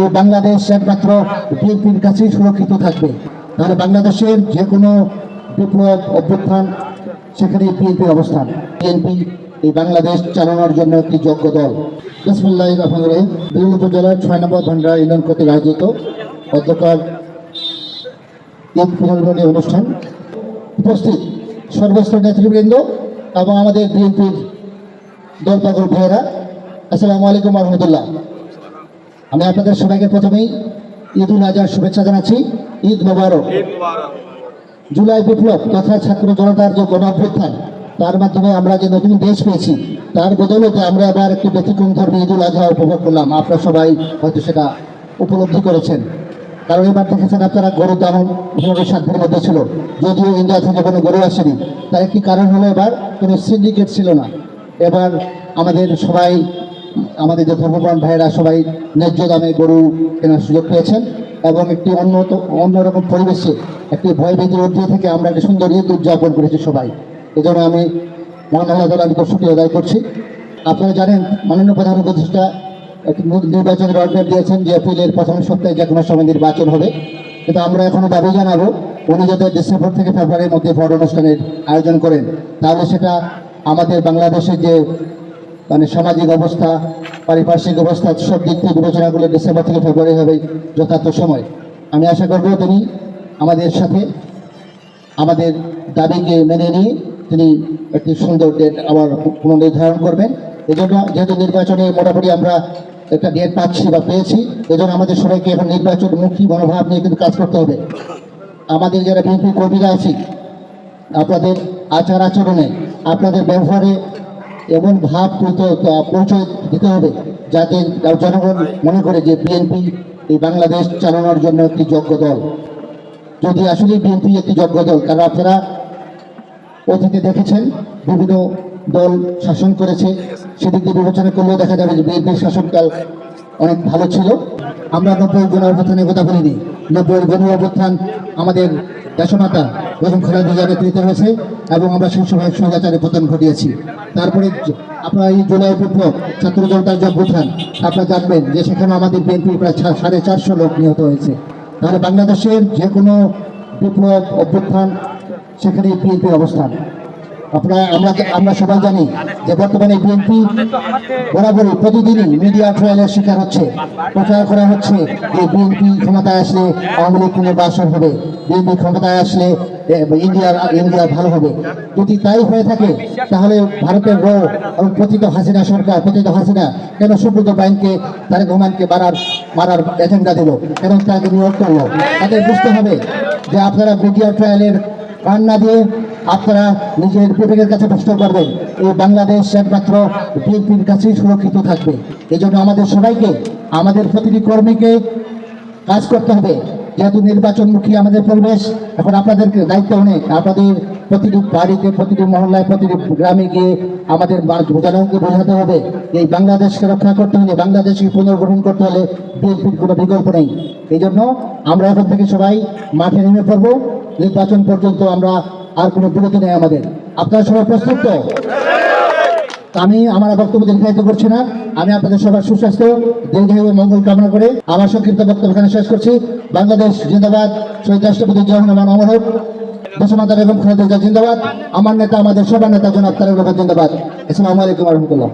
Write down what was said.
এই বাংলাদেশ একমাত্র বিএনপির কাছেই সুরক্ষিত থাকবে। তাহলে বাংলাদেশের যে কোনো বিপ্লব অভ্যুত্থান সেখানে বিএনপির অবস্থান। বিএনপি এই বাংলাদেশ চালানোর জন্য একটি যোগ্য দল। বিসমুল্লাহ রহমান রহিম। বিভিন্ন উপজেলার ছয় নম্বর ভান্ডারা ইউনিয়ন কর্তৃক আয়োজিত গতকাল ঈদ পুনর্গণী অনুষ্ঠান। উপস্থিত সর্বস্তর নেতৃবৃন্দ এবং আমাদের বিএনপির দল পাগল ভাইয়েরা। আসসালামু আলাইকুম রহমতুল্লাহ। আমি আপনাদের সবাইকে প্রথমেই ঈদ উল আজহার শুভেচ্ছা জানাচ্ছি। ঈদ মোবারক। জুলাই বিপ্লব তথা ছাত্র জনতার যে গণ অভ্যুত্থান তার মাধ্যমে আমরা যে নতুন দেশ পেয়েছি তার বদৌলতে আমরা আবার একটি ব্যতিক্রম ধর্মী ঈদ উল আজহা উপভোগ করলাম। আপনারা সবাই হয়তো সেটা উপলব্ধি করেছেন। কারণ এবার দেখেছেন আপনারা গরু দামন পনেরো সাধ্যের মধ্যে ছিল। যদিও ইন্ডিয়া থেকে কোনো গরু আসেনি। তার একটি কারণ হলো এবার কোনো সিন্ডিকেট ছিল না। এবার আমাদের সবাই আমাদের যে ধর্মপ্রাণ ভাইয়েরা সবাই ন্যায্য দামে গরু কেনার সুযোগ পেয়েছেন এবং একটি অন্য অন্যরকম পরিবেশে একটি ভয়ভীতির ঊর্ধ্বে থেকে আমরা একটি সুন্দর ঈদ উদযাপন করেছি সবাই। এজন্য আমি মহান আল্লাহ তালা আমি শুক্রিয়া আদায় করছি। আপনারা জানেন, মাননীয় প্রধান উপদেষ্টা একটি নির্বাচনের অর্ডার দিয়েছেন যে এপ্রিলের প্রথম সপ্তাহে যে কোনো সময় নির্বাচন হবে। কিন্তু আমরা এখনও দাবি জানাব, উনি যাতে ডিসেম্বর থেকে ফেব্রুয়ারির মধ্যে ভোট অনুষ্ঠানের আয়োজন করেন। তাহলে সেটা আমাদের বাংলাদেশের যে মানে সামাজিক অবস্থা, পারিপার্শ্বিক অবস্থা, সব দিক থেকে বিবেচনা করলে ডিসেম্বর থেকে ফেব্রুয়ারি হবে যথার্থ সময়। আমি আশা করব তিনি আমাদের সাথে, আমাদের দাবিকে মেনে নিয়ে তিনি একটি সুন্দর ডেট আবার পুনর্নির্ধারণ করবেন। এজন্য যেহেতু নির্বাচনে মোটামুটি আমরা একটা ডেট পাচ্ছি বা পেয়েছি, এজন্য আমাদের সবাইকে এখন নির্বাচনমুখী মনোভাব নিয়ে কিন্তু কাজ করতে হবে। আমাদের যারা বিএনপি কর্মীরা আছি, আপনাদের আচার আচরণে আপনাদের ব্যবহারে এমন ভাব পরিচয় দিতে হবে যাতে জনগণ মনে করে যে বিএনপি এই বাংলাদেশ চালানোর জন্য একটি যোগ্য দল। যদি আসলে বিএনপি একটি যোগ্য দল কারণ আপনারা অতীতে দেখেছেন, বিভিন্ন দল শাসন করেছে, সেদিক দিয়ে বিবেচনা করলেও দেখা যাবে যে বিএনপির শাসনকাল অনেক ভালো ছিল। আমরা নব্বই গণ অভ্যুত্থানের কথা বলিনি। নব্বই গণ অভ্যুত্থান আমাদের দেশমাতা প্রথম খালেদা জিয়া নেতৃত্বে হয়েছে এবং আমরা সেই সময় স্বৈরাচারে পতন ঘটিয়েছি। তারপরে আপনারা এই জুলাই বিপ্লব ছাত্র জনতার যে অভ্যুত্থান আপনারা জানবেন যে সেখানে আমাদের বিএনপি প্রায় সাড়ে চারশো লোক নিহত হয়েছে। তাহলে বাংলাদেশের যে কোনো বিপ্লব অভ্যুত্থান সেখানে বিএনপির অবস্থান। আপনারা, আমরা আমরা সবাই জানি যে বর্তমানে বিএনপি বরাবরই প্রতিদিনই মিডিয়া ট্রায়ালের শিকার হচ্ছে, প্রচার করা হচ্ছে যে বিএনপি ক্ষমতায় আসলে আওয়ামী লীগ পুনর্বাসন হবে, বিএনপি ক্ষমতায় আসলে ইন্ডিয়ার ইন্ডিয়া ভালো হবে। যদি তাই হয়ে থাকে, তাহলে ভারতের র এবং পতিত হাসিনা সরকার, পতিত হাসিনা কেন সুব্রত বাইনকে তারেক রহমানকে মারার মারার এজেন্ডা দিল? কেন তাকে নিয়োগ করল? তাদের বুঝতে হবে যে আপনারা মিডিয়া ট্রায়ালের কান্না দিয়ে আপনারা নিজের বিবেকের কাছে প্রশ্ন করবেন। এই বাংলাদেশ একমাত্র বিএনপির কাছেই সুরক্ষিত থাকবে। এই জন্য আমাদের সবাইকে, আমাদের প্রতিটি কর্মীকে কাজ করতে হবে। যেহেতু নির্বাচনমুখী আমাদের পরিবেশ, এখন আপনাদেরকে দায়িত্ব অনেক। আপনাদের প্রতিটি বাড়িতে, প্রতিটি মহল্লায়, প্রতিটি গ্রামে গিয়ে আমাদের জনগণকে বোঝাতে হবে এই বাংলাদেশকে রক্ষা করতে হলে, বাংলাদেশকে পুনর্গঠন করতে হলে বিএনপির কোনো বিকল্প নেই। এই জন্য আমরা এখন থেকে সবাই মাঠে নেমে পড়ব। নির্বাচন পর্যন্ত আমরা আর কোনো বিরতি নেই আমাদের। আপনারা সবাই প্রস্তুত তো? আমি আমার বক্তব্য দীর্ঘায়িত করছি না, আমি আপনাদের সবার সুস্বাস্থ্য, দীর্ঘায়ু মঙ্গল কামনা করে আমার সংক্ষিপ্ত বক্তব্য এখানে শেষ করছি। বাংলাদেশ জিন্দাবাদ, শহীদ রাষ্ট্রপতি জিয়াউর রহমান, অমর হোক। দেশমাতা বেগম খালেদা জিন্দাবাদ। আমার নেতা, আমাদের সবার নেতা জনাব তারেক রহমান জিন্দাবাদ। আসসালামু আলাইকুম রহমতুল্লাহ।